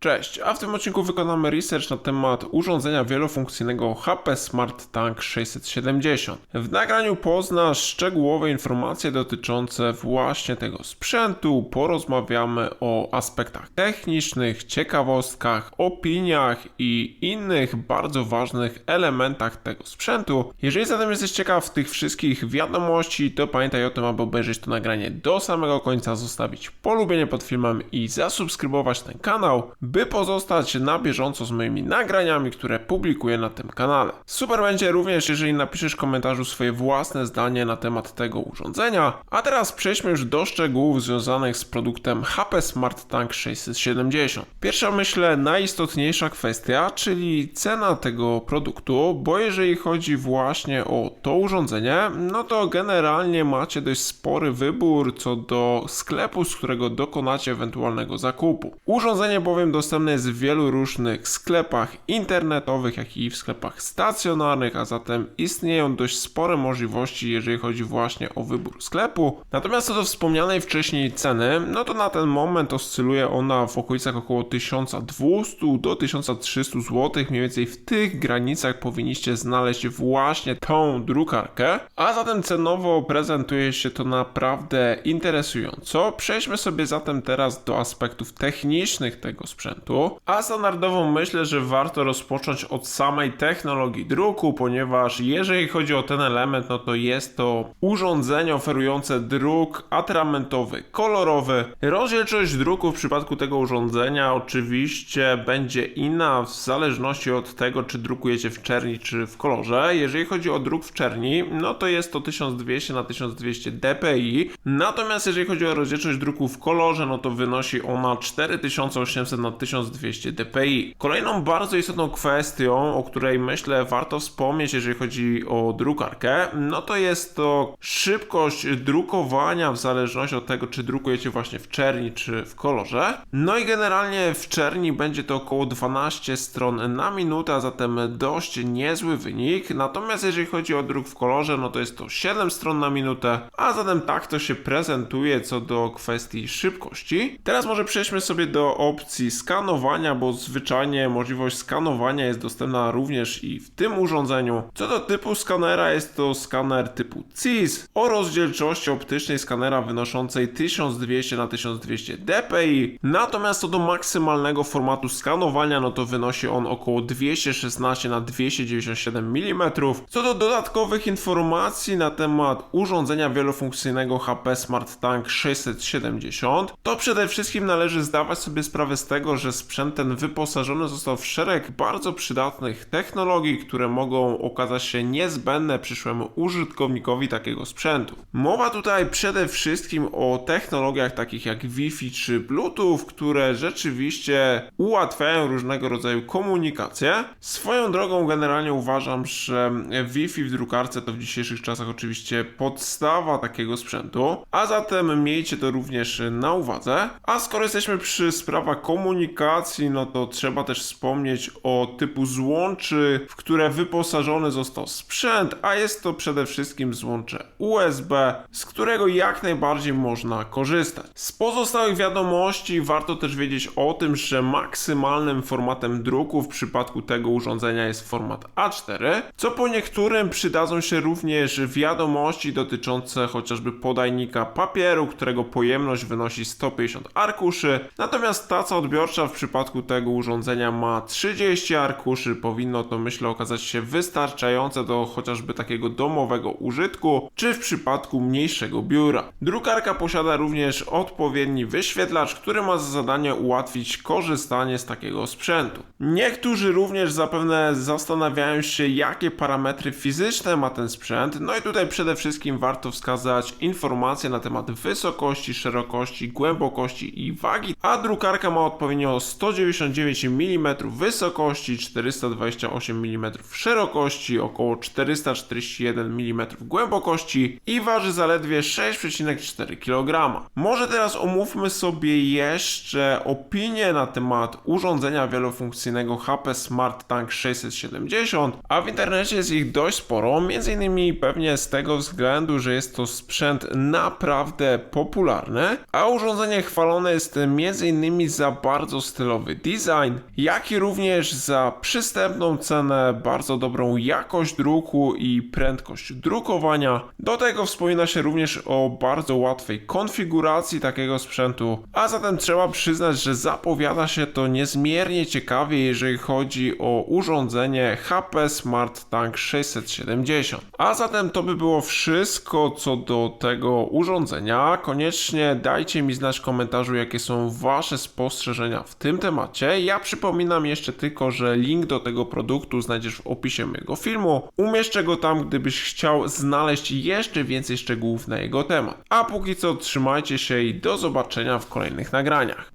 Cześć, a w tym odcinku wykonamy research na temat urządzenia wielofunkcyjnego HP Smart Tank 670. W nagraniu poznasz szczegółowe informacje dotyczące właśnie tego sprzętu, porozmawiamy o aspektach technicznych, ciekawostkach, opiniach i innych bardzo ważnych elementach tego sprzętu. Jeżeli zatem jesteś ciekaw tych wszystkich wiadomości, to pamiętaj o tym, aby obejrzeć to nagranie do samego końca, zostawić polubienie pod filmem i zasubskrybować ten kanał, by pozostać na bieżąco z moimi nagraniami, które publikuję na tym kanale. Super będzie również, jeżeli napiszesz w komentarzu swoje własne zdanie na temat tego urządzenia. A teraz przejdźmy już do szczegółów związanych z produktem HP Smart Tank 670. Pierwsza, myślę, najistotniejsza kwestia, czyli cena tego produktu, bo jeżeli chodzi właśnie o to urządzenie, no to generalnie macie dość spory wybór co do sklepu, z którego dokonacie ewentualnego zakupu. Urządzenie bowiem dostępne jest w wielu różnych sklepach internetowych, jak i w sklepach stacjonarnych, a zatem istnieją dość spore możliwości, jeżeli chodzi właśnie o wybór sklepu. Natomiast co do wspomnianej wcześniej ceny, no to na ten moment oscyluje ona w okolicach około 1200 do 1300 zł, mniej więcej w tych granicach powinniście znaleźć właśnie tą drukarkę, a zatem cenowo prezentuje się to naprawdę interesująco. Przejdźmy sobie zatem teraz do aspektów technicznych tego sprzętu, a standardowo myślę, że warto rozpocząć od samej technologii druku, ponieważ jeżeli chodzi o ten element, no to jest to urządzenie oferujące druk atramentowy, kolorowy. Rozdzielczość druku w przypadku tego urządzenia oczywiście będzie inna w zależności od tego, czy drukujecie w czerni, czy w kolorze. Jeżeli chodzi o druk w czerni, no to jest to 1200 na 1200 dpi, natomiast jeżeli chodzi o rozdzielczość druku w kolorze, no to wynosi ona 4800 na 1200 dpi. Kolejną bardzo istotną kwestią, o której myślę warto wspomnieć, jeżeli chodzi o drukarkę, no to jest to szybkość drukowania w zależności od tego, czy drukujecie właśnie w czerni, czy w kolorze. No i generalnie w czerni będzie to około 12 stron na minutę, a zatem dość niezły wynik. Natomiast jeżeli chodzi o druk w kolorze, no to jest to 7 stron na minutę, a zatem tak to się prezentuje co do kwestii szybkości. Teraz może przejdźmy sobie do opcji skanowania, bo zwyczajnie możliwość skanowania jest dostępna również i w tym urządzeniu. Co do typu skanera, jest to skaner typu CIS o rozdzielczości optycznej skanera wynoszącej 1200 na 1200 dpi. Natomiast co do maksymalnego formatu skanowania, no to wynosi on około 216 na 297 mm. Co do dodatkowych informacji na temat urządzenia wielofunkcyjnego HP Smart Tank 670, to przede wszystkim należy zdawać sobie sprawę z tego, że sprzęt ten wyposażony został w szereg bardzo przydatnych technologii, które mogą okazać się niezbędne przyszłemu użytkownikowi takiego sprzętu. Mowa tutaj przede wszystkim o technologiach takich jak Wi-Fi czy Bluetooth, które rzeczywiście ułatwiają różnego rodzaju komunikację. Swoją drogą generalnie uważam, że Wi-Fi w drukarce to w dzisiejszych czasach oczywiście podstawa takiego sprzętu, a zatem miejcie to również na uwadze. A skoro jesteśmy przy sprawach komunikacji, no to trzeba też wspomnieć o typu złączy, w które wyposażony został sprzęt, a jest to przede wszystkim złącze USB, z którego jak najbardziej można korzystać. Z pozostałych wiadomości warto też wiedzieć o tym, że maksymalnym formatem druku w przypadku tego urządzenia jest format A4, co po niektórym przydadzą się również wiadomości dotyczące chociażby podajnika papieru, którego pojemność wynosi 150 arkuszy, natomiast taca odbiorcza w przypadku tego urządzenia ma 30 arkuszy, powinno to myślę okazać się wystarczające do chociażby takiego domowego użytku, czy w przypadku mniejszego biura. Drukarka posiada również odpowiedni wyświetlacz, który ma za zadanie ułatwić korzystanie z takiego sprzętu. Niektórzy również zapewne zastanawiają się, jakie parametry fizyczne ma ten sprzęt, no i tutaj przede wszystkim warto wskazać informacje na temat wysokości, szerokości, głębokości i wagi, a drukarka ma odpowiednio 199 mm wysokości, 428 mm szerokości, około 441 mm głębokości i waży zaledwie 6,4 kg. Może teraz omówmy sobie jeszcze opinie na temat urządzenia wielofunkcyjnego HP Smart Tank 670, a w internecie jest ich dość sporo, między innymi pewnie z tego względu, że jest to sprzęt naprawdę popularny, a urządzenie chwalone jest między innymi za bardzo bardzo stylowy design, jak i również za przystępną cenę, bardzo dobrą jakość druku i prędkość drukowania. Do tego wspomina się również o bardzo łatwej konfiguracji takiego sprzętu, a zatem trzeba przyznać, że zapowiada się to niezmiernie ciekawie, jeżeli chodzi o urządzenie HP Smart Tank 670. A zatem to by było wszystko co do tego urządzenia. Koniecznie dajcie mi znać w komentarzu, jakie są Wasze spostrzeżenia w tym temacie. Ja przypominam jeszcze tylko, że link do tego produktu znajdziesz w opisie mojego filmu. Umieszczę go tam, gdybyś chciał znaleźć jeszcze więcej szczegółów na jego temat. A póki co trzymajcie się i do zobaczenia w kolejnych nagraniach.